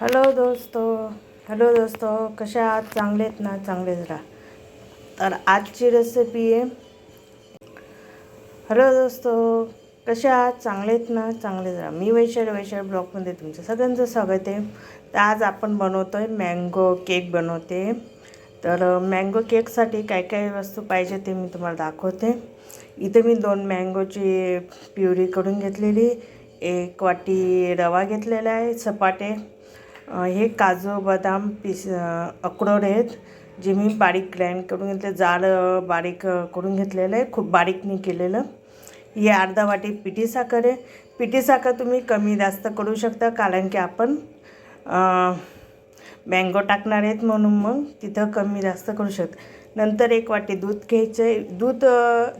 Hello दोस्तो hello दोस्तो कशा आहात? चांगले आहेत ना? चांगलेच राहा तर आजची रेसिपी आहे. हॅलो दोस्तो कशा आहात? चांगले आहेत ना? चांगलेच राहा मी वैशाली वैशाली ब्लॉगमध्ये तुमचं सगळ्यांचं स्वागत आहे. तर आज आपण बनवतो आहे मँगो केक बनवते. तर मँगो केकसाठी काय काय वस्तू पाहिजे ते मी तुम्हाला दाखवते. इथे मी दोन मँगोची प्युरी करून घेतलेली. एक वाटी रवा घेतलेला आहे सपाटे हे काजू बदाम पिस अक्रोड आहेत जे मी बारीक ग्राइंड करून घेतले जाड बारीक करून घेतलेलं आहे खूप बारीक केलेलं. हे अर्धा वाटी पिठी साखर आहे. पिठी साखर तुम्ही कमी जास्त करू शकता कारण की आपण मँगो टाकणार आहेत म्हणून मग तिथं कमी जास्त करू शकता. नंतर एक वाटी दूध घ्यायचं आहे दूध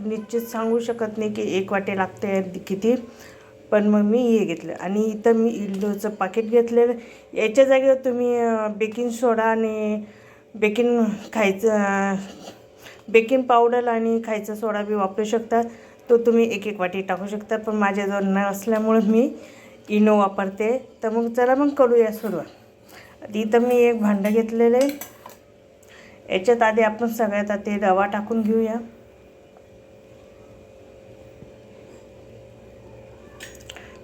निश्चित सांगू शकत नाही की एक वाटी लागते किती. पण मग मी हे घेतलं. आणि इथं मी इल्लोचं पाकिट घेतलेलं. याच्या जागेवर तुम्ही बेकिंग सोडा आणि बेकिंग खायचं बेकिंग पावडर आणि खायचा सोडा बी वापरू शकता. तो तुम्ही एक एक वाटी टाकू शकता. पण माझ्याजवळ न असल्यामुळं मी इनो वापरते. तर मग चला मग करूया सुरुवात. इथं मी एक भांडं घेतलेलं आहे. याच्यात आधी आपण सगळ्यात आधी रवा टाकून घेऊया.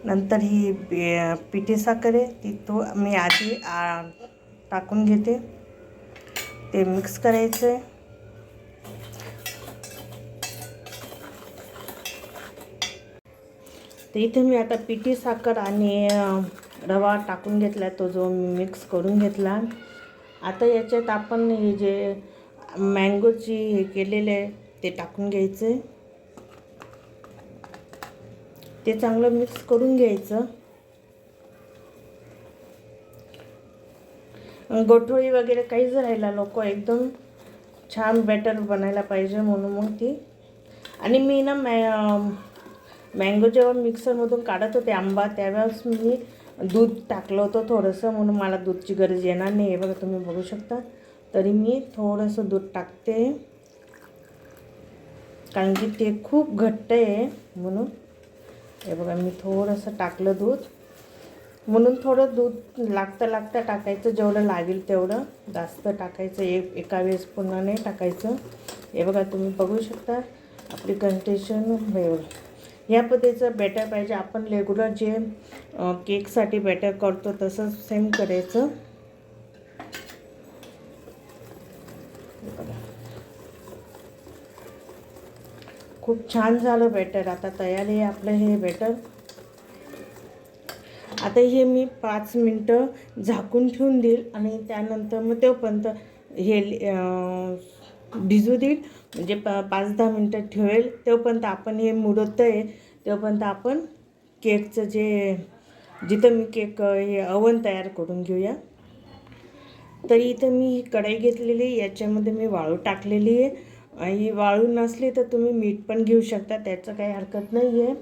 नंतर ही बे- पिठी साखर आहे ती तो मी आधी टाकून घेते. ते मिक्स करायचं आहे तर इथे मी आता पिठी साखर आणि रवा टाकून घेतला तो जो मिक्स करून घेतला. आता याच्यात आपण हे जे मँगोची हे केलेले आहे ते टाकून घ्यायचं आहे ते चांगलं मिक्स करून घ्यायचं. गोठोळी वगैरे काहीच राहिला लोक एकदम छान बॅटर बनायला पाहिजे म्हणून मग ती. आणि मी ना मॅ मँगो जेव्हा मिक्सरमधून काढत होते आंबा त्यावेळेस मी दूध टाकलं होतं थोडंसं म्हणून मला दूधची गरज येणार नाही हे बघा तुम्ही बघू शकता. तरी मी थोडंसं दूध टाकते. कारण की ते खूप घट्ट आहे म्हणून. हे बघा मी थोडंसं टाकलं दूध. म्हणून थोडं दूध लागता लागता टाकायचं जेवढं लागेल तेवढं. जास्त टाकायचं एक एका वेळेस पुन्हा नाही टाकायचं. हे बघा तुम्ही बघू शकता आपली कंटेशन हे ह्या पद्धतीचं बॅटर पाहिजे. आपण रेग्युलर जे केकसाठी बॅटर करतो तसंच सेम करायचं. खूप छान झालं बेटर आता तयार आहे आपलं हे बेटर आता हे मी पाच मिनटं झाकून ठेवून देईल आणि त्यानंतर मग तोपर्यंत हे भिजू देईल. म्हणजे प पाच दहा मिनटं ठेवेल. तेवपर्यंत आपण हे मुडत आहे. तेवपर्यंत आपण केकचं जे जिथं मी केक हे अवन तयार करून घेऊया. तर इथं मी ही कढई घेतलेली आहे. याच्यामध्ये मी वाळू टाकलेली आहे. आणि वाळू नसली तर तुम्ही मीठ पण घेऊ शकता त्याचं काही हरकत नाही आहे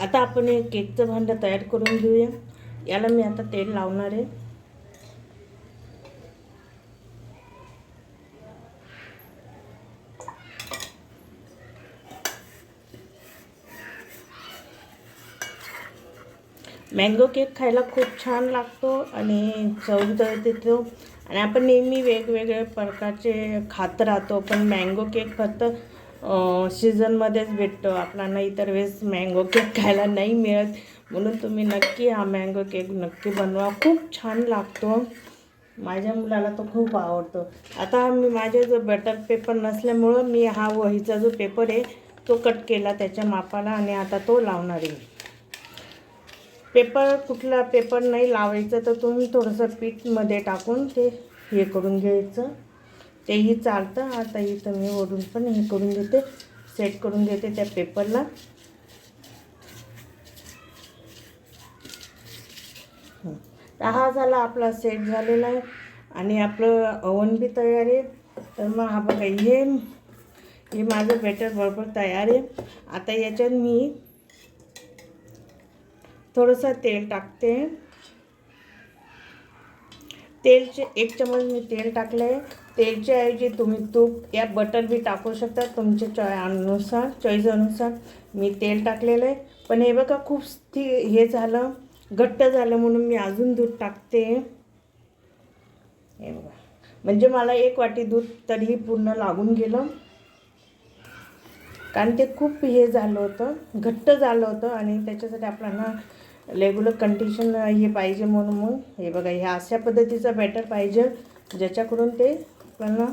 आता आपण हे केकचं भांडं तयार करून घेऊया. याला मी आता तेल लावणार आहे. मँगो केक खायला खूप छान लागतो आणि चवदार देतो आणि आपण नेहमी वेगवेगळे प्रकारचे खात राहतो पण मँगो केक फक्त सीझनमध्येच भेटतो. आपल्याला इतर वेळेस मँगो केक खायला नाही मिळत. म्हणून तुम्ही नक्की हा मँगो केक नक्की बनवा. खूप छान लागतो. माझ्या मुलाला तो खूप आवडतो. आता मी माझे जो बटर पेपर नसल्यामुळं मी हा वहीचा जो पेपर आहे तो कट केला त्याच्या मापाला आणि आता तो लावणार आहे पेपर कुठला पेपर नाही लावायचं तर तुम्ही थोडंसं पीठमध्ये टाकून ते हे करून घ्यायचं. तेही चालतं. आता इथं मी वरून पण हे करून घेते. सेट करून घेते त्या पेपरला तर हा झाला आपला सेट झालेला आहे. आणि आपलं ओव्हन बी तयार आहे. तर मग हा बघा हे हे माझं बेटर बरोबर तयार आहे. आता याच्यात मी थोडंसं तेल टाकते. तेलचे एक चमच मी तेल टाकलं आहे तेलच्या ऐवजी तुम्ही तूप या बटर बी टाकू शकता तुमच्या चॉय अनुसार चॉईस अनुसार. मी तेल टाकलेलं आहे. पण हे बघा खूप स्थि हे झालं घट्ट झालं म्हणून मी अजून दूध टाकते. हे बघा. म्हणजे मला एक वाटी दूध तरीही पूर्ण लागून गेलं. कारण ते खूप हे झालं होतं घट्ट झालं होतं आणि त्याच्यासाठी आपल्याला रेग्युलर कंडिशन हे पाहिजे म्हणून मग. हे बघा ह्या अशा पद्धतीचा बॅटर पाहिजे ज्याच्याकडून ते आपल्याला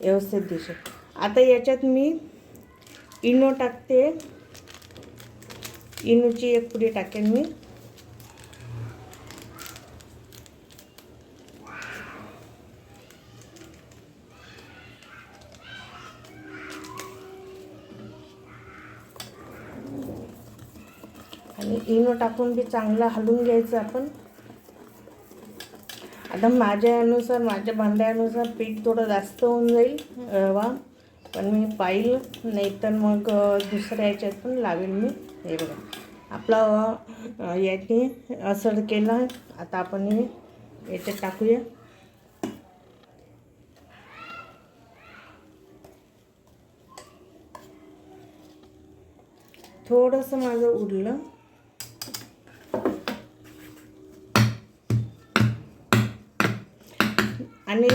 व्यवस्थित दिसेल. आता याच्यात मी इनो टाकते. इनोची एक पुडी टाकेन मी. इनो टाकून बी चांगलं हलवून घ्यायचं आपण. आता माझ्यानुसार माझ्या भांड्यानुसार पीठ थोडं जास्त होऊन जाईल रवा. पण मी पाहिलं नाही तर मग दुसऱ्या याच्यात पण लावेल मी. हे बघा. आपला याने असर केला. आता आपण हे याच्यात टाकूया. थोडंसं माझं उरलं. आणि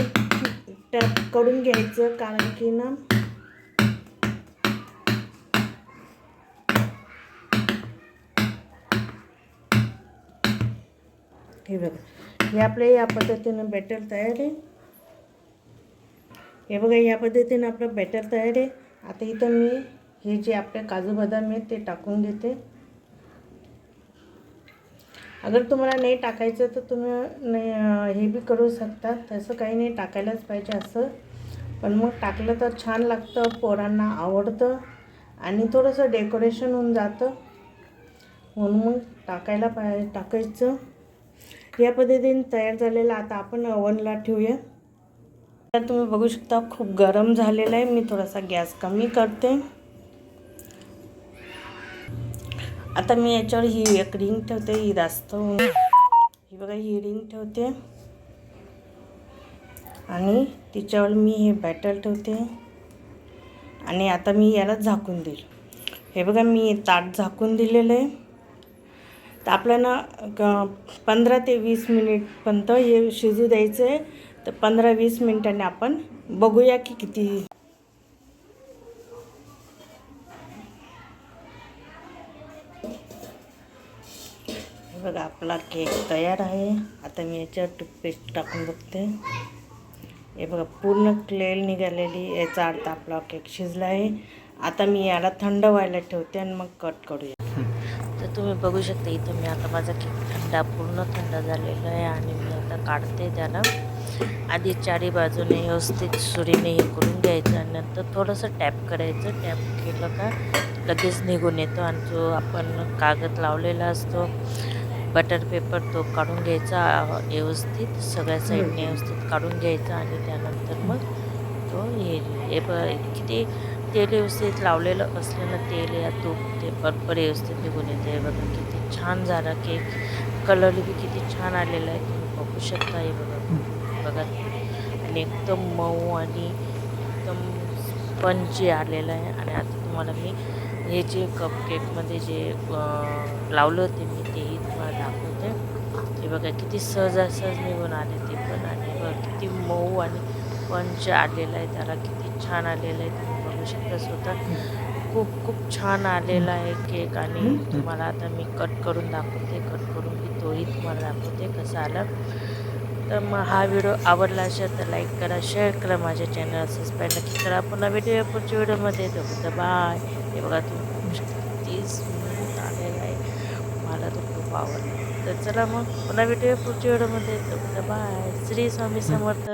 टप करून घ्यायचं कारण की ना हे बघा हे आपले या पद्धतीनं बॅटर तयार आहे. हे बघा या पद्धतीनं आपलं बॅटर तयार आहे. आता इथं मी हे जे आपले काजू बदाम आहेत ते टाकून घेते. अगर तुम्हाला नाही टाकायचं तर तुम्ही नाही हे बी करू शकता. तसं काही नाही टाकायलाच पाहिजे असं. पण मग टाकलं तर छान लागतं पोरांना आवडतं आणि थोडंसं डेकोरेशन होऊन जातं. म्हणून मग टाकायला पाय टाकायचं. या पद्धतीने तयार झालेलं आता आपण ओव्हनला ठेवूया. तर तुम्ही बघू शकता खूप गरम झालेलं आहे. मी थोडासा गॅस कमी करते. आता मी याच्यावर ही एक रिंग ठेवते ही जास्त होऊन. ही बघा ही रिंग ठेवते. आणि तिच्यावर मी हे बॅटर ठेवते. आणि आता मी याला झाकून देईल. हे बघा मी ताट झाकून दिलेलं आहे. तर आपल्याला क- पंधरा ते वीस मिनिटपर्यंत हे शिजू द्यायचं आहे तर पंधरा वीस मिनिटांनी आपण बघूया की किती बघा आपला केक तयार आहे. आता मी याच्यावर टूथपेस्ट टाकून बघते. हे बघा पूर्ण क्लेल निघालेली याचा अर्थ आपला केक शिजला आहे. आता मी याला थंड व्हायला ठेवते आणि मग कट करूया. तर तुम्ही बघू शकता इथं मी आता माझा केक थंडा पूर्ण थंड झालेला आहे आणि मी आता काढते त्याला. आधी चारी बाजूने व्यवस्थित सुरीने हे करून घ्यायचं आणि नंतर थोडंसं टॅप करायचं. टॅप केलं का लगेच निघून येतो आणि जो आपण कागद लावलेला असतो बटर पेपर तो काढून घ्यायचा व्यवस्थित सगळ्या साईडने व्यवस्थित काढून घ्यायचा आणि त्यानंतर मग तो हे ब किती तेल व्यवस्थित लावलेलं असलेलं तेल या तूप ते बरोबर व्यवस्थित निघून येते बघा किती छान झाला केक कलर बी किती छान आलेला आहे. तुम्ही बघू शकता हे बघा. बघा. आणि एकदम मऊ आणि एकदम स्पंजी आलेलं आहे. आणि आता तुम्हाला मी हे जे कप केकमध्ये जे लावलं होते मी तेही हे बघा किती सहजासहज निघून आले ते पण आणि बघा किती मऊ आणि पंच आलेलं आहे त्याला किती छान आलेलं आहे. तुम्ही बघू शकता स्वतः. खूप खूप छान आलेला आहे केक आणि तुम्हाला आता मी कट करून दाखवते कट करून मी तोही तुम्हाला दाखवते कसा आला. तर मग हा व्हिडिओ आवडला असेल तर लाईक करा शेअर करा माझ्या चॅनल सबस्क्राईब नक्की करा. पुन्हा भेटूया पुढच्या व्हिडिओमध्ये तर बाय. हे बघा तुम्ही बघू शकता तीस मिनिट आलेला आहे. मला तो खूप आवडला. तर चला मग पुन्हा भेटूया पुढच्या व्हिडिओमध्ये. बाय. श्री स्वामी समर्थ.